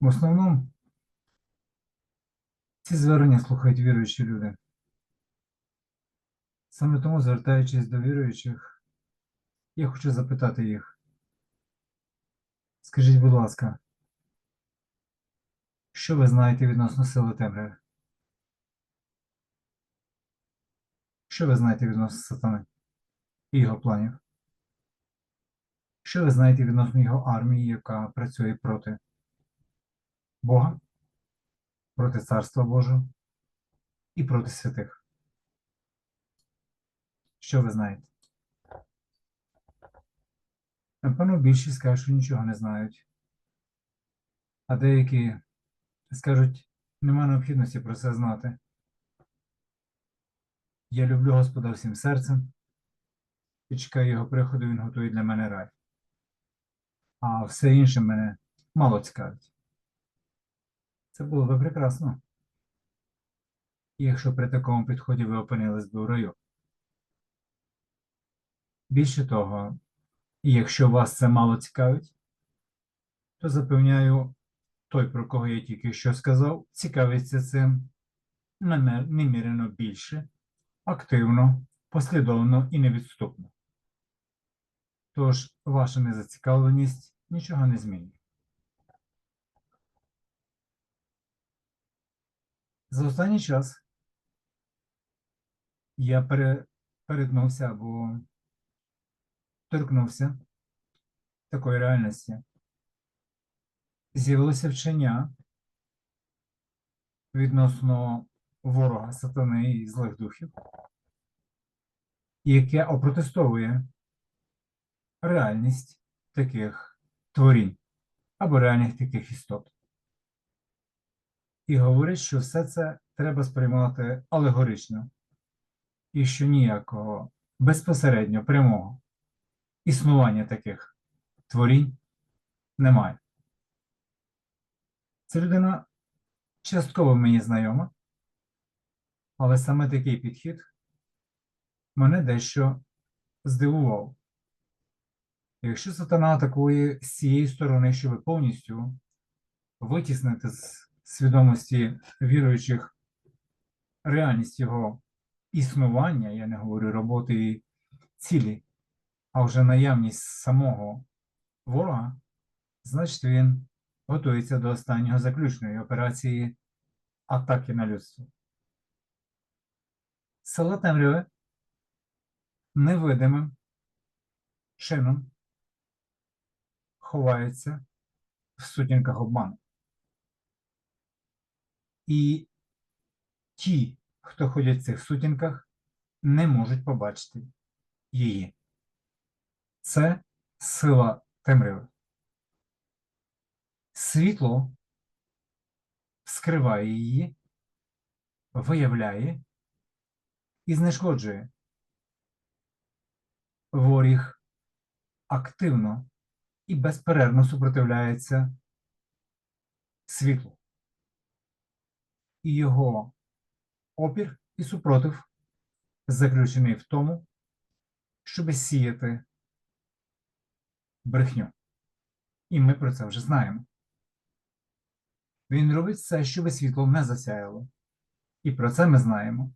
В основному ці звернення слухають віруючі люди. Саме тому, звертаючись до віруючих, я хочу запитати їх. Скажіть, будь ласка, що ви знаєте відносно сили темряви? Що ви знаєте відносно сатани і його планів? Що ви знаєте відносно його армії, яка працює проти Бога, проти Царства Божого і проти святих? Що ви знаєте? Напевно, більшість скажуть, що нічого не знають. А деякі скажуть, нема необхідності про це знати. Я люблю Господа всім серцем і чекаю його приходу, він готує для мене рай. А все інше мене мало цікавить. Це було би прекрасно. Якщо при такому підході ви опинились би у раю. Більше того, якщо вас це мало цікавить, то запевняю, той, про кого я тільки що сказав, цікавиться цим немірено більше, активно, послідовно і невідступно. Тож ваша незацікавленість нічого не змінює. За останній час я пере, перетнувся або торкнувся такої реальності. З'явилося вчення відносно ворога сатани і злих духів, яке опротестовує реальність таких творінь або реальних таких істот. І говорить, що все це треба сприймати алегорично, і що ніякого безпосередньо прямого існування таких творінь немає. Ця людина частково мені знайома, але саме такий підхід мене дещо здивував. Якщо сатана атакує з цієї сторони, щоб повністю витіснити з свідомості віруючих реальність його існування, я не говорю роботи і цілі, а вже наявність самого ворога, значить він готується до останнього заключної операції атаки на людство. Сила темряви невидимим чином ховається в сутінках обману. І ті, хто ходять в цих сутінках, не можуть побачити її. Це сила темряви. Світло скриває її, виявляє і знешкоджує. Воріг активно і безперервно супротивляється світлу. І його опір і супротив заключений в тому, щоб сіяти брехню. І ми про це вже знаємо. Він робить все, щоб світло не засяяло. І про це ми знаємо.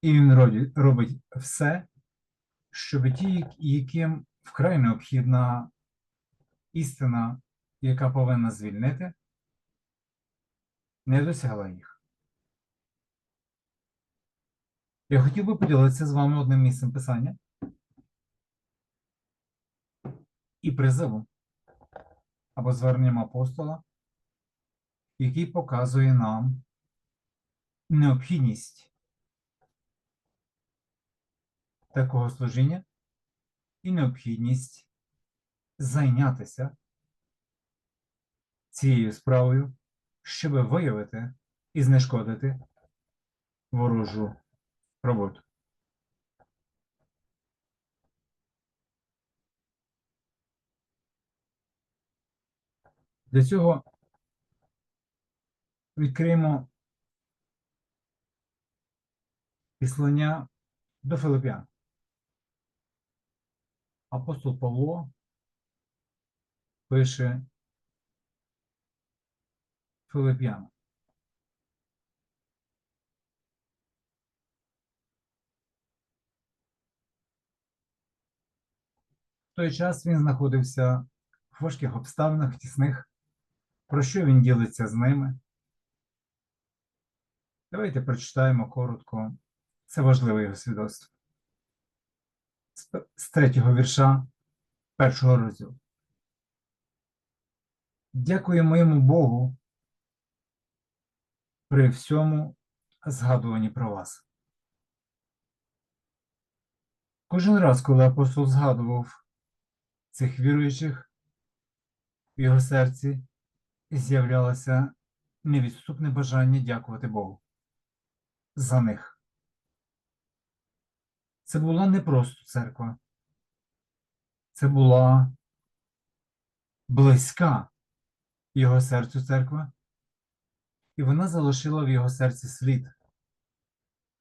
І він робить все, щоб ті, яким вкрай необхідна істина, яка повинна звільнити, не досягла їх. Я хотів би поділитися з вами одним місцем писання. І призивом. Або зверненням апостола, який показує нам необхідність такого служіння і необхідність зайнятися цією справою, щоб виявити і знешкодити ворожу роботу. Для цього відкриємо післання до Филип'ян. Апостол Павло пише Филип'яна. В той час він знаходився в важких обставинах тісних. Про що він ділиться з ними? Давайте прочитаємо коротко. Це важливе його свідоцтво. З третього вірша першого розділу. Дякую моєму Богу при всьому згадуванні про вас. Кожен раз, коли апостол згадував цих віруючих, в його серці з'являлося невідступне бажання дякувати Богу за них. Це була не просто церква, це була близька його серцю церква, і вона залишила в його серці слід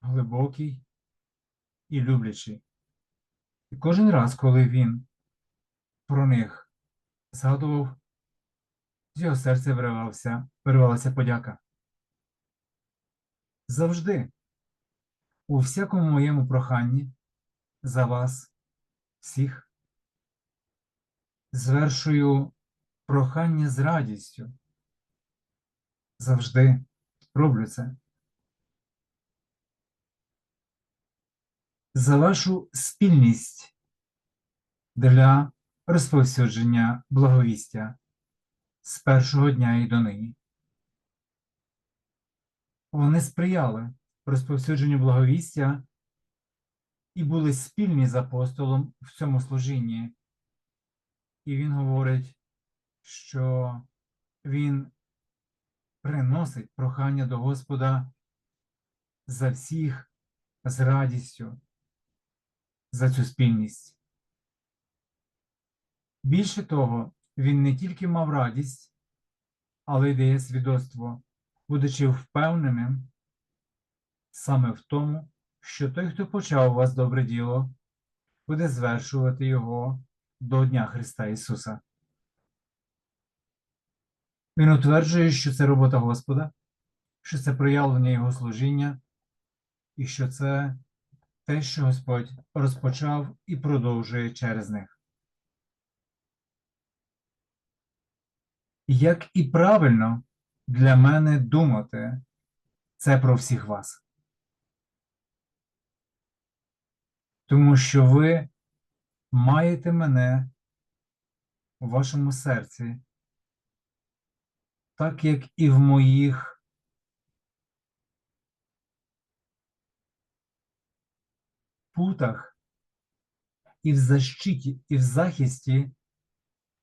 глибокий і люблячий. І кожен раз, коли він про них згадував, з його серця виривався, виривалася подяка. Завжди, у всякому моєму проханні за вас всіх, звершую прохання з радістю. Завжди роблю це. За вашу спільність для розповсюдження благовістя з першого дня і донині. Вони сприяли розповсюдженню благовістя і були спільні з апостолом в цьому служінні. І він говорить, що він приносить прохання до Господа за всіх з радістю, за цю спільність. Більше того, він не тільки мав радість, але й дає свідоцтво, будучи впевненим саме в тому, що той, хто почав у вас добре діло, буде звершувати його до Дня Христа Ісуса. Він утверджує, що це робота Господа, що це проявлення Його служіння, і що це те, що Господь розпочав і продовжує через них. Як і правильно для мене думати це про всіх вас. Тому що ви маєте мене у вашому серці, так як і в моїх путах, і в защиті, і в захисті,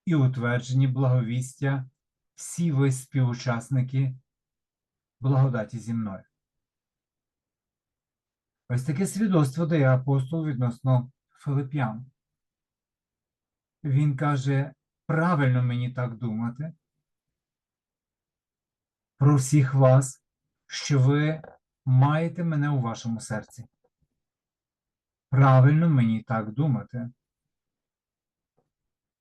і утвердженні благовістя всі ви співучасники благодаті зі мною. Ось таке свідоцтво дає апостол відносно Филип'ян. Він каже, правильно мені так думати про всіх вас, що ви маєте мене у вашому серці. Правильно мені так думати.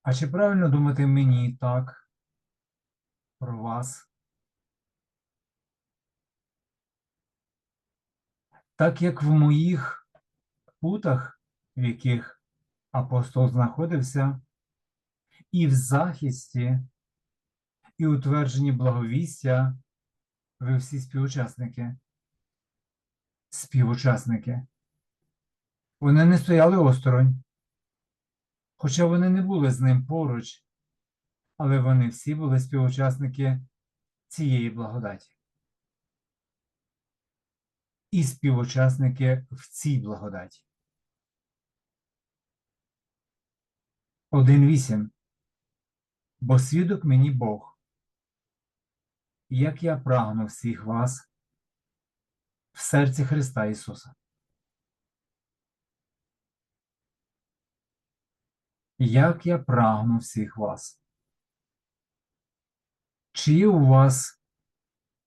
А чи правильно думати мені так про вас? Так як в моїх путах, в яких апостол знаходився, і в захисті, і утвердженні благовістя, ви всі співучасники. Співучасники. Вони не стояли осторонь, хоча вони не були з ним поруч, але вони всі були співучасники цієї благодаті. І співучасники в цій благодаті. 1.8. Бо свідок мені Бог, як я прагну всіх вас в серці Христа Ісуса. Як я прагну всіх вас. Чи є у вас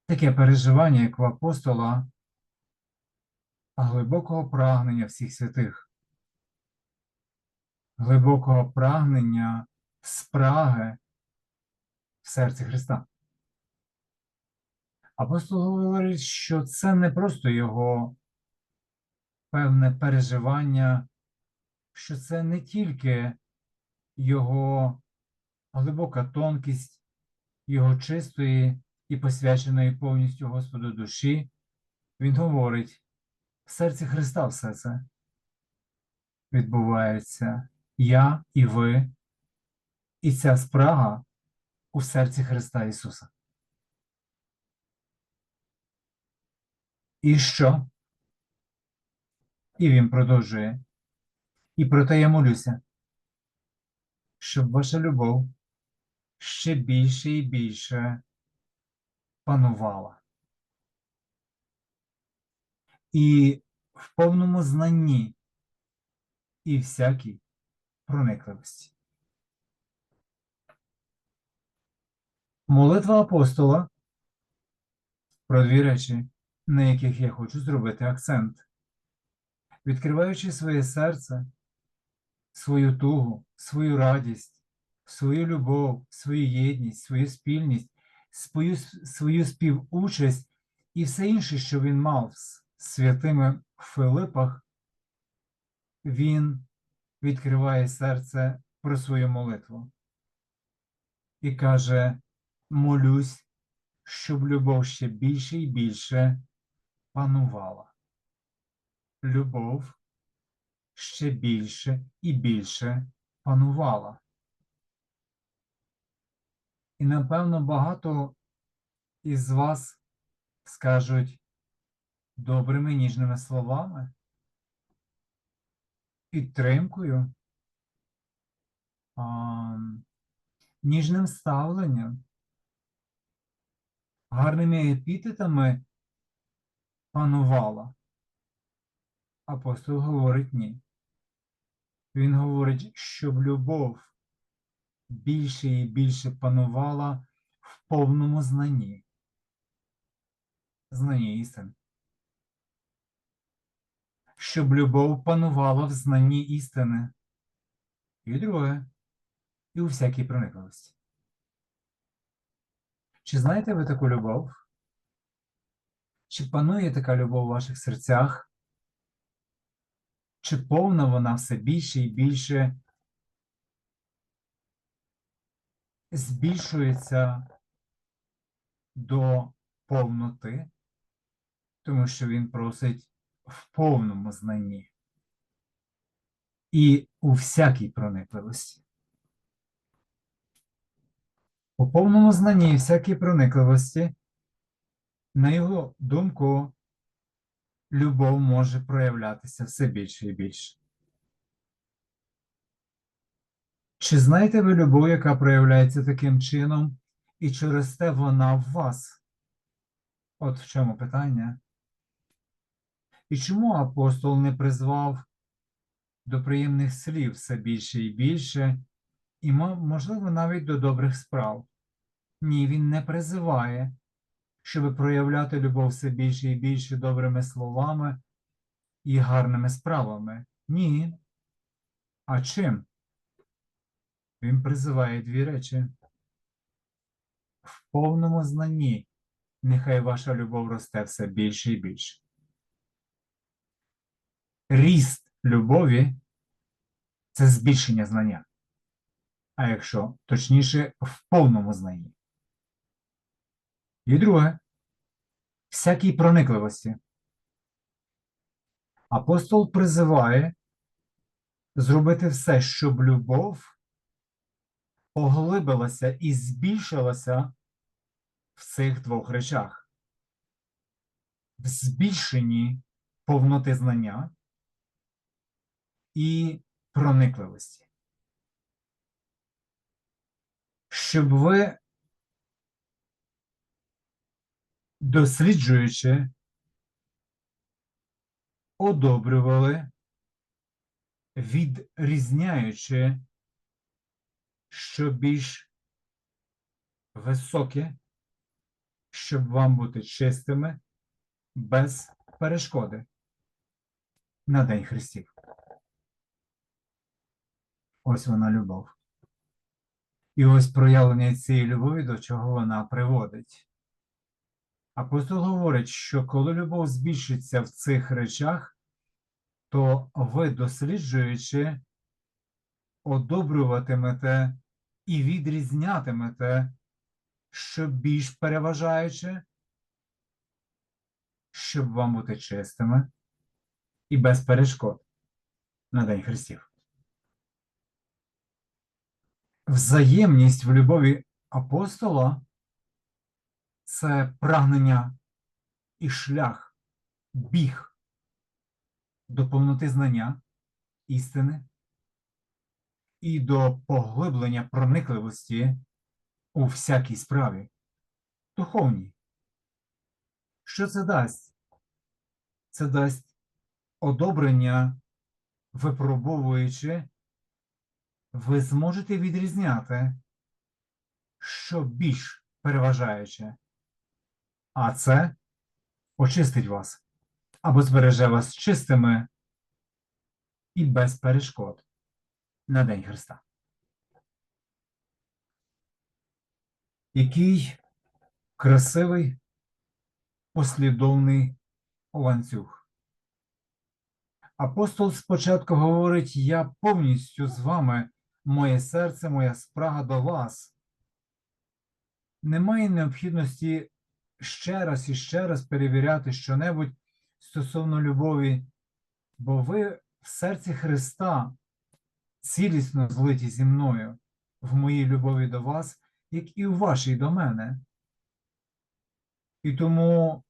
таке переживання, як в апостола, глибокого прагнення всіх святих, глибокого прагнення спраги в серці Христа? Апостол говорить, що це не просто його певне переживання, що це не тільки його глибока тонкість, його чистої і посвяченої повністю Господу душі. Він говорить, в серці Христа все це відбувається. Я і ви, і ця спрага у серці Христа Ісуса. І що? І він продовжує. І проте я молюся, щоб ваша любов ще більше і більше панувала. І в повному знанні і всякій проникливості. Молитва апостола про дві речі, на яких я хочу зробити акцент. Відкриваючи своє серце, свою тугу, свою радість, свою любов, свою єдність, свою спільність, свою, свою співучасть і все інше, що він мав з святими Филипах, він відкриває серце про свою молитву і каже: молюсь, щоб любов ще більше і більше панувала. Любов ще більше і більше панувала. І напевно багато із вас скажуть добрими ніжними словами, підтримкою, а, ніжним ставленням, гарними епітетами панувала. Апостол говорить ні. Він говорить, щоб любов більше і більше панувала в повному знанні. Знанні істин. Щоб любов панувала в знанні істини. І друге, і у всякій проникливості. Чи знаєте ви таку любов? Чи панує така любов у ваших серцях? Чи повна вона все більше і більше збільшується до повноти, тому що він просить в повному знанні і у всякій проникливості. У повному знанні і всякій проникливості, на його думку, любов може проявлятися все більше і більше. Чи знаєте ви любов, яка проявляється таким чином, і чи росте вона в вас? От в чому питання. І чому апостол не призвав до приємних слів все більше і більше, і, можливо, навіть до добрих справ? Ні, він не призиває, щоб проявляти любов все більше і більше добрими словами і гарними справами. Ні. А чим? Він призиває дві речі. В повному знанні нехай ваша любов росте все більше і більше. Ріст любові це збільшення знання. А якщо точніше, в повному знанні. І друге, всякій проникливості. Апостол призиває зробити все, щоб любов поглибилася і збільшилася в цих двох речах. В збільшенні повноти знання і проникливості. Щоб ви, досліджуючи, одобрювали, відрізняючи що більш високе, щоб вам бути чистими без перешкоди на День Христів. Ось вона любов. І ось проявлення цієї любові, до чого вона приводить. Апостол говорить, що коли любов збільшиться в цих речах, то ви, досліджуючи, одобрюватимете і відрізнятимете, що більш переважаюче, щоб вам бути чистими і без перешкод на День Христів. Взаємність в любові апостола це прагнення і шлях, біг до повноти знання істини і до поглиблення проникливості у всякій справі, духовній. Що це дасть? Це дасть одобрення, випробовуючи, ви зможете відрізняти, що більш переважаюче, а це очистить вас або збереже вас чистими і без перешкод на День Христа. Який красивий послідовний ланцюг. Апостол спочатку говорить: Я повністю з вами, моє серце, моя спрага до вас. Немає необхідності ще раз і ще раз перевіряти щонебудь стосовно любові, бо ви в серці Христа цілісно злиті зі мною в моїй любові до вас, як і у вашій до мене. І тому,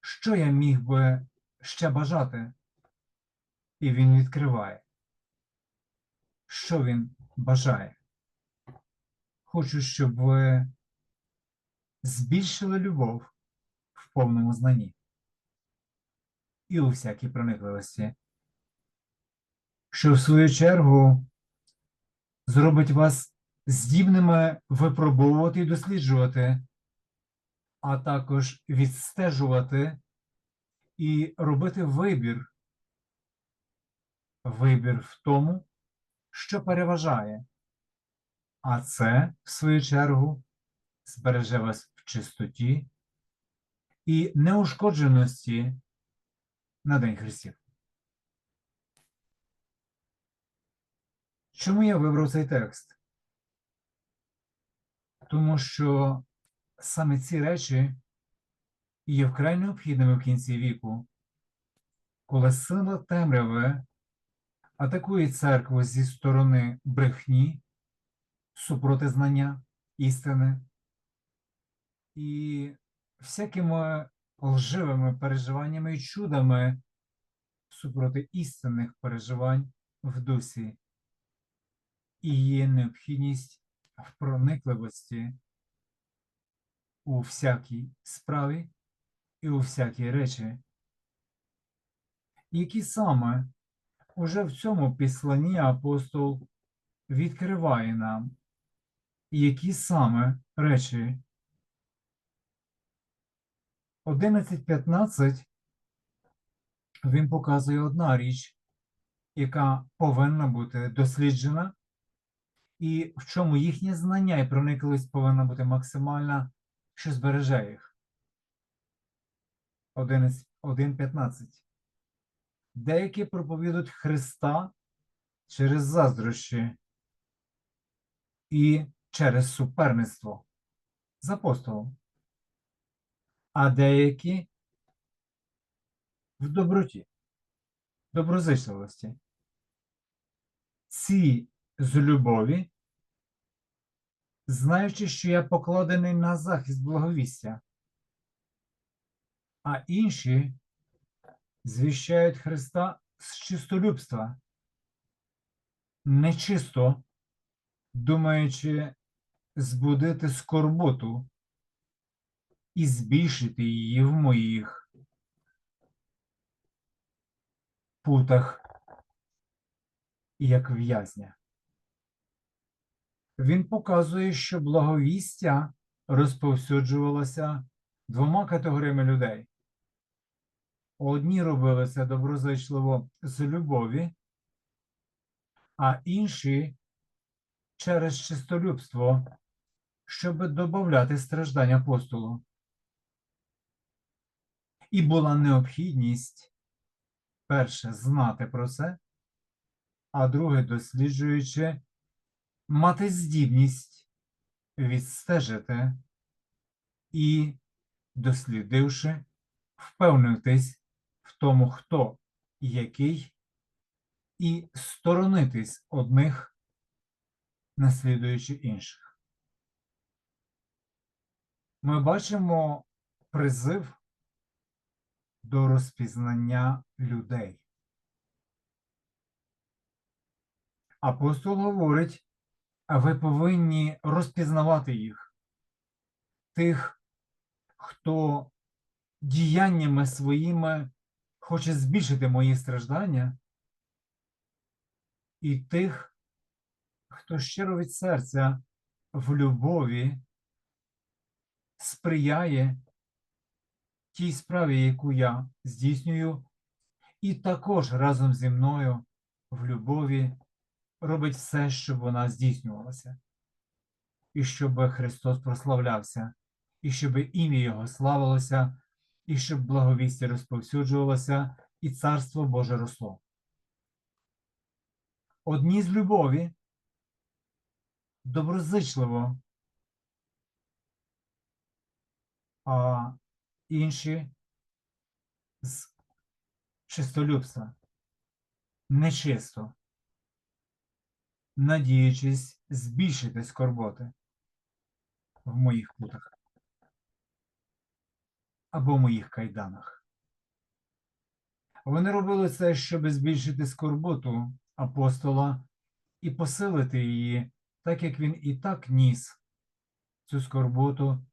що я міг би ще бажати? І він відкриває. Що він бажає? Хочу, щоб ви збільшили любов в повному знанні і у всякій проникливості, що в свою чергу зробить вас здібними випробовувати і досліджувати, а також відстежувати і робити вибір. Вибір в тому, що переважає, а це, в свою чергу, збереже вас в чистоті і неушкодженості на День Христів. Чому я вибрав цей текст? Тому що саме ці речі є вкрай необхідними в кінці віку, коли сила темряви атакує церкву зі сторони брехні, супроти знання, істини і всякими лживими переживаннями і чудами супроти істинних переживань в дусі, і є необхідність в проникливості у всякій справі і у всякій речі, які саме уже в цьому післанні апостол відкриває нам, які саме речі 11.15 він показує одна річ, яка повинна бути досліджена, і в чому їхнє знання і проникливість повинна бути максимальна, що збереже їх. 1.15. Деякі проповідують Христа через заздрощі і через суперництво з апостолом а деякі в доброті, доброзичливості. Ці з любові, знаючи, що я покладений на захист благовістя, а інші звіщають Христа з чистолюбства, нечисто думаючи збудити скорботу і збільшити її в моїх путах, як в'язня. Він показує, що благовістя розповсюджувалося двома категоріями людей. Одні робили це доброзичливо з любові, а інші через чистолюбство, щоб додати страждань апостолу. І була необхідність перше знати про це, а друге, досліджуючи, мати здібність відстежити і, дослідивши, впевнитись в тому, хто який, і сторонитись одних, наслідуючи інших. Ми бачимо призив до розпізнання людей. Апостол говорить, ви повинні розпізнавати їх, тих, хто діяннями своїми хоче збільшити мої страждання, і тих, хто щиро від серця в любові сприяє тій справі, яку я здійснюю, і також разом зі мною в любові робить все, щоб вона здійснювалася, і щоб Христос прославлявся, і щоб ім'я Його славилося, і щоб благовістя розповсюджувалося, і Царство Боже росло. Одні з любові доброзичливо, інші з чистолюбства, нечисто, надіючись збільшити скорботи в моїх путах або моїх кайданах. Вони робили це, щоб збільшити скорботу апостола і посилити її, так як він і так ніс цю скорботу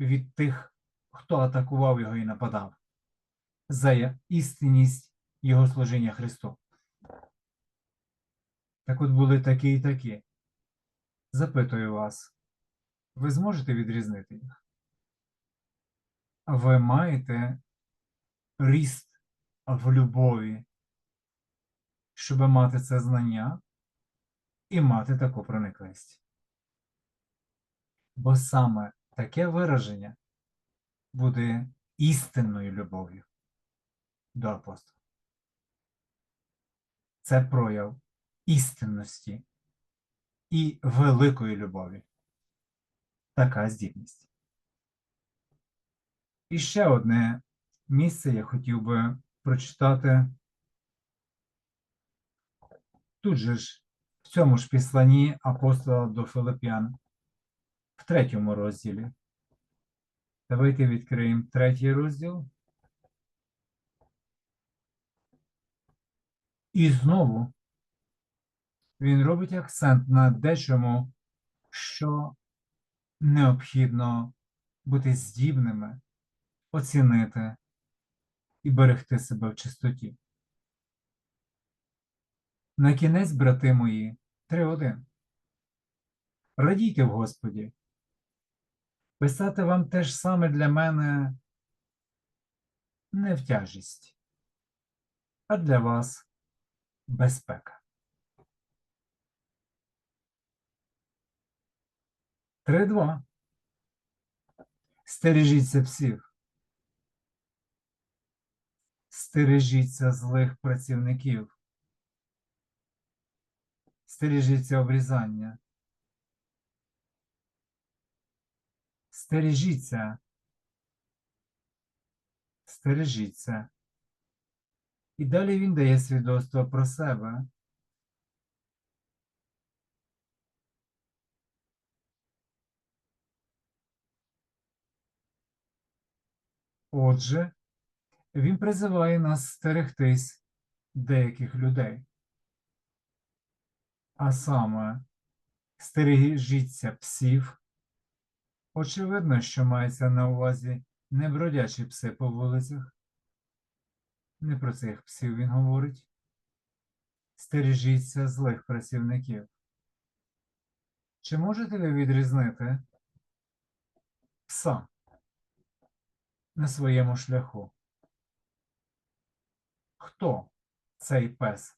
від тих, хто атакував його і нападав, за істинність його служіння Христу. Так от були такі і такі. Запитую вас, ви зможете відрізнити їх? Ви маєте ріст в любові, щоб мати це знання і мати таку проникливість. Бо саме таке вираження буде істинною любов'ю до апостола. Це прояв істинності і великої любові. Така здібність. І ще одне місце я хотів би прочитати тут же ж, в цьому ж післанні апостола до Филип'ян, в третьому розділі. Давайте відкриємо третій розділ. І знову він робить акцент на дечому, що необхідно бути здібними, оцінити і берегти себе в чистоті. На кінець, брати мої, 3.1. Радійте в Господі. Писати вам те ж саме для мене не в тяжість, а для вас безпека. 3.2. Стережіться псів. Стережіться злих працівників. Стережіться обрізання. Стережіться. Стережіться. І далі він дає свідоцтво про себе. Отже, він призиває нас стерегтись деяких людей. А саме, стережіться псів. Очевидно, що мається на увазі не бродячі пси по вулицях. Не про цих псів він говорить. Стережіться злих працівників. Чи можете ви відрізнити пса на своєму шляху? Хто цей пес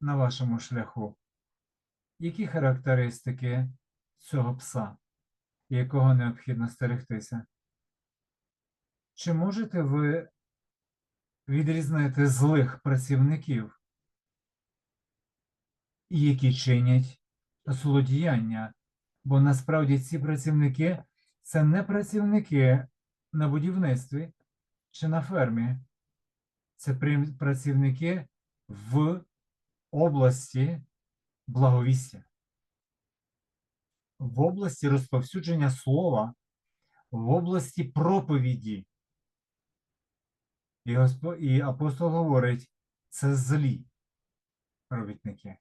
на вашому шляху? Які характеристики цього пса, якого необхідно стерегтися? Чи можете ви відрізнити злих працівників, які чинять злодіяння? Бо насправді ці працівники це не працівники на будівництві чи на фермі, це працівники в області благовістя, в області розповсюдження слова, в області проповіді. І, Госпо... і апостол говорить, це злі робітники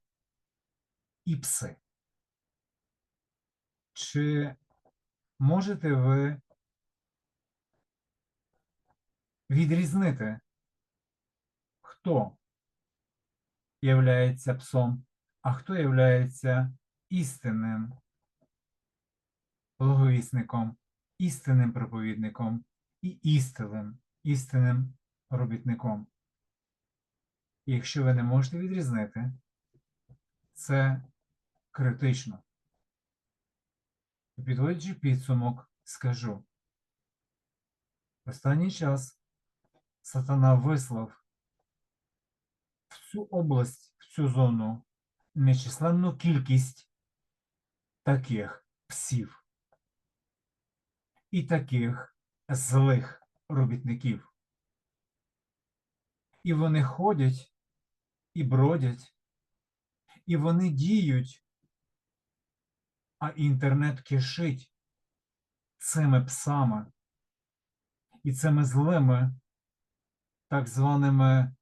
і пси. Чи можете ви відрізнити, хто являється псом, а хто являється істинним благовісником, істинним проповідником і істинним, істинним робітником? Якщо ви не можете відрізнити, це критично. Підводячи підсумок, скажу. Останній час сатана вислав в цю область, в цю зону нечисленну кількість таких псів і таких злих робітників. І вони ходять і бродять, і вони діють, а інтернет кишить цими псами і цими злими так званими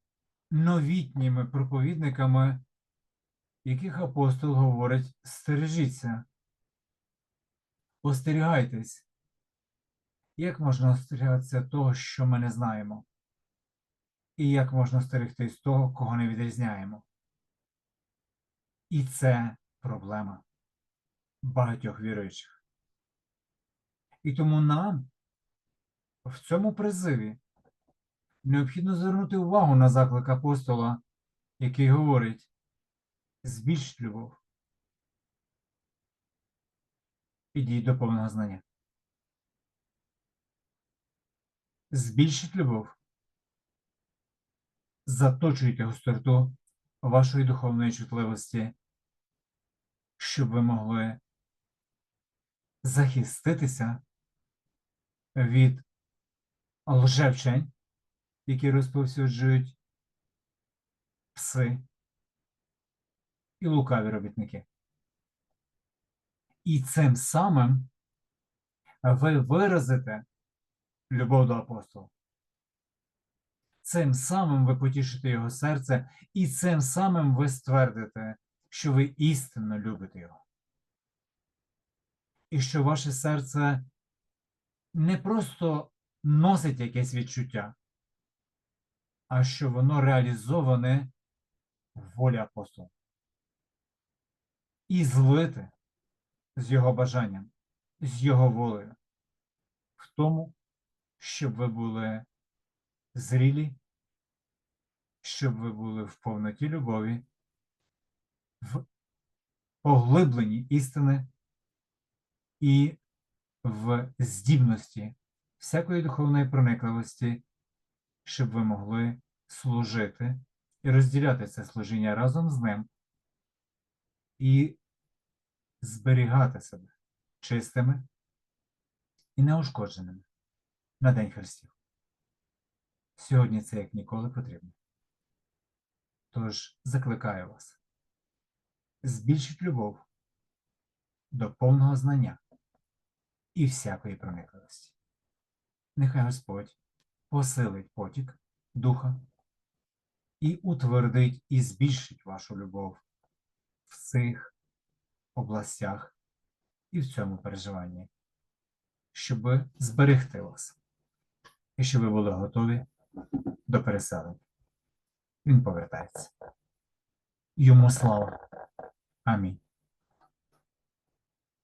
новітніми проповідниками, яких апостол говорить: стережіться, остерігайтесь. Як можна остерігатися того, що ми не знаємо? І як можна стерегтись того, кого не відрізняємо? І це проблема багатьох віруючих. І тому нам в цьому призиві необхідно звернути увагу на заклик апостола, який говорить: збільшіть любов. Ідіть до повного знання. Збільшіть любов. Заточуйте гостроту вашої духовної чутливості, щоб ви могли захиститися від лжевчень, які розповсюджують пси і лукаві робітники. І цим самим ви виразите любов до апостола. Цим самим ви потішите його серце, і цим самим ви ствердите, що ви істинно любите його. І що ваше серце не просто носить якесь відчуття, а що воно реалізоване в волі апостола. І злите з його бажанням, з його волею, в тому, щоб ви були зрілі, щоб ви були в повноті любові, в поглибленні істини і в здібності всякої духовної проникливості, щоб ви могли служити і розділяти це служіння разом з ним і зберігати себе чистими і неушкодженими на День Христів. Сьогодні це як ніколи потрібно. Тож закликаю вас, збільшіть любов до повного знання і всякої проникливості. Нехай Господь посилить потік Духа і утвердить і збільшить вашу любов в цих областях і в цьому переживанні, щоб зберегти вас і що ви були готові до переселення. Він повертається. Йому слава. Амінь.